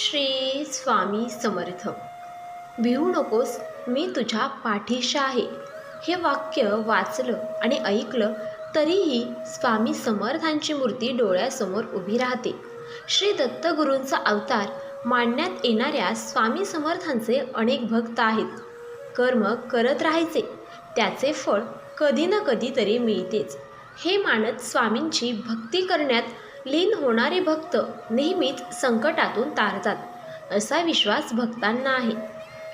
श्री स्वामी समर्थ. भिवू नकोस मी तुझ्या पाठीशी आहे. हे वाक्य वाचलं आणि ऐकलं तरीही स्वामी समर्थांची मूर्ती डोळ्यासमोर उभी राहते. श्री दत्तगुरूंचा अवतार मांडण्यात येणाऱ्या स्वामी समर्थांचे अनेक भक्त आहेत. कर्म करत राहायचे त्याचे फळ कधी ना कधीतरी मिळतेच. हे मानत स्वामींची भक्ती करण्यात लीन होणारे भक्त नेहमीच संकटातून तारतात असा विश्वास भक्तांना आहे.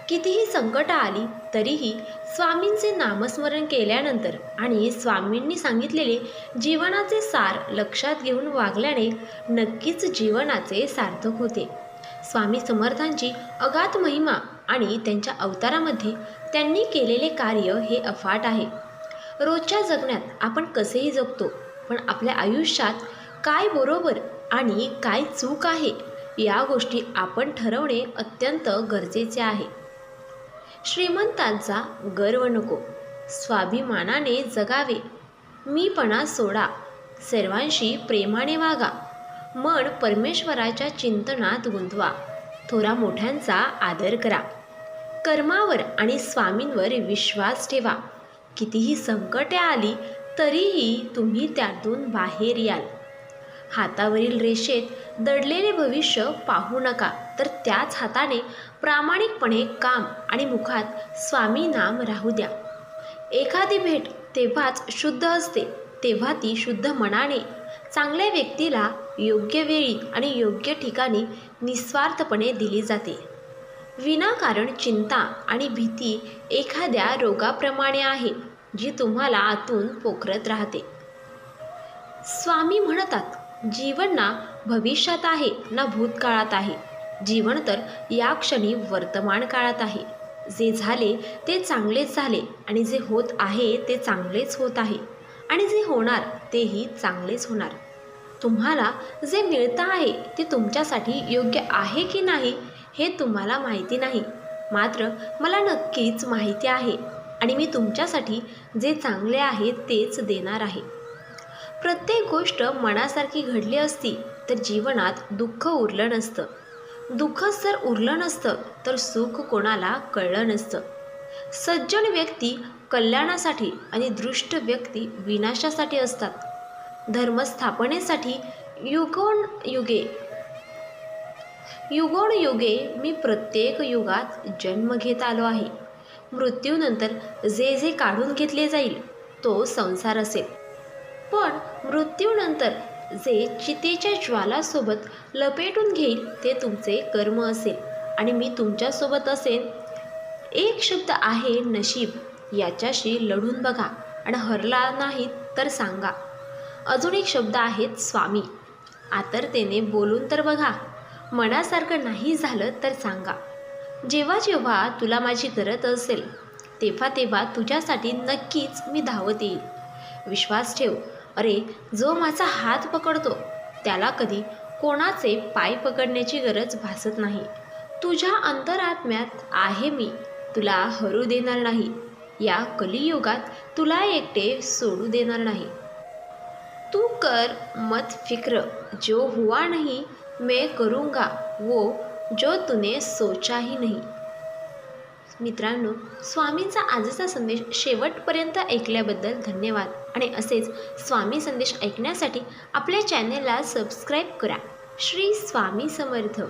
कितीही संकट आली तरीही स्वामींचे नामस्मरण केल्यानंतर आणि स्वामींनी सांगितलेले जीवनाचे सार लक्षात घेऊन वागल्याने नक्कीच जीवनाचे सार्थक होते. स्वामी समर्थांची अगाध महिमा आणि त्यांच्या अवतारामध्ये त्यांनी केलेले कार्य हे अफाट आहे. रोजच्या जगण्यात आपण कसेही जगतो पण आपल्या आयुष्यात काय बरोबर आणि काय चूक आहे या गोष्टी आपण ठरवणे अत्यंत गरजेचे आहे. श्रीमंतांचा गर्व नको स्वाभिमानाने जगावे. मीपणा सोडा सर्वांशी प्रेमाने वागा. मन परमेश्वराच्या चिंतनात गुंतवा थोरा मोठ्यांचा आदर करा. कर्मावर आणि स्वामींवर विश्वास ठेवा. कितीही संकटे आली तरीही तुम्ही त्यातून बाहेर याल. हातावरील रेषेत दडलेले भविष्य पाहू नका. तर त्याच हाताने प्रामाणिकपणे काम आणि मुखात स्वामी नाम राहू द्या. एखादी भेट तेव्हाच शुद्ध असते तेव्हा ती शुद्ध मनाने चांगल्या व्यक्तीला योग्य वेळी आणि योग्य ठिकाणी निस्वार्थपणे दिली जाते. विनाकारण चिंता आणि भीती एखाद्या रोगाप्रमाणे आहे जी तुम्हाला आतून पोखरत राहते. स्वामी म्हणतात जीवन ना भविष्यात आहे ना भूतकाळात आहे. जीवन तर या क्षणी वर्तमान काळात आहे. जे झाले ते चांगलेच झाले आणि जे होत आहे ते चांगलेच होत आहे. आणि जे होणार तेही चांगलेच होणार. तुम्हाला जे मिळतं आहे ते तुमच्यासाठी योग्य आहे की नाही हे तुम्हाला माहिती नाही. मात्र मला नक्कीच माहिती आहे आणि मी तुमच्यासाठी जे चांगले आहे तेच देणार आहे. प्रत्येक गोष्ट मनासारखी घडली असती तर जीवनात दुःख उरलं नसतं. दुःखच जर उरलं नसतं तर सुख कोणाला कळलं नसतं. सज्जन व्यक्ती कल्याणासाठी आणि दृष्ट व्यक्ती विनाशासाठी असतात. धर्मस्थापनेसाठी युगोण युगे युगोण युगे मी प्रत्येक युगात जन्म घेत आलो आहे. मृत्यूनंतर जे जे काढून घेतले जाईल तो संसार असेल. पण मृत्यूनंतर जे चितेच्या ज्वालासोबत लपेटून घेईल ते तुमचे कर्म असेल. आणि मी तुमच्यासोबत असेन. एक शब्द आहे नशीब याच्याशी लढून बघा. आणि हरला नाहीत तर सांगा. अजून एक शब्द आहेत स्वामी आतरतेने बोलून तर बघा. मनासारखं नाही झालं तर सांगा. जेव्हा जेव्हा तुला माझी गरज असेल तेव्हा तेव्हा तुझ्यासाठी नक्कीच मी धावत येईल. विश्वास ठेव. अरे जो माझा हात पकडतो त्याला कधी कोणाचे पाय पकडण्याची गरज भासत नाही. तुझ्या अंतरात्म्यात आहे मी तुला हरू देणार नाही. या कलियुगात तुला एकटे सोडू देणार नाही. तू कर मत फिक्र जो हुआ नहीं मैं करूँगा वो जो तूने सोचा ही नहीं. मित्रांनो स्वामींचा आजचा संदेश शेवटपर्यंत ऐकल्याबद्दल धन्यवाद. आणि असेच स्वामी संदेश ऐकण्यासाठी आपल्या चॅनेलला सबस्क्राईब करा. श्री स्वामी समर्थ.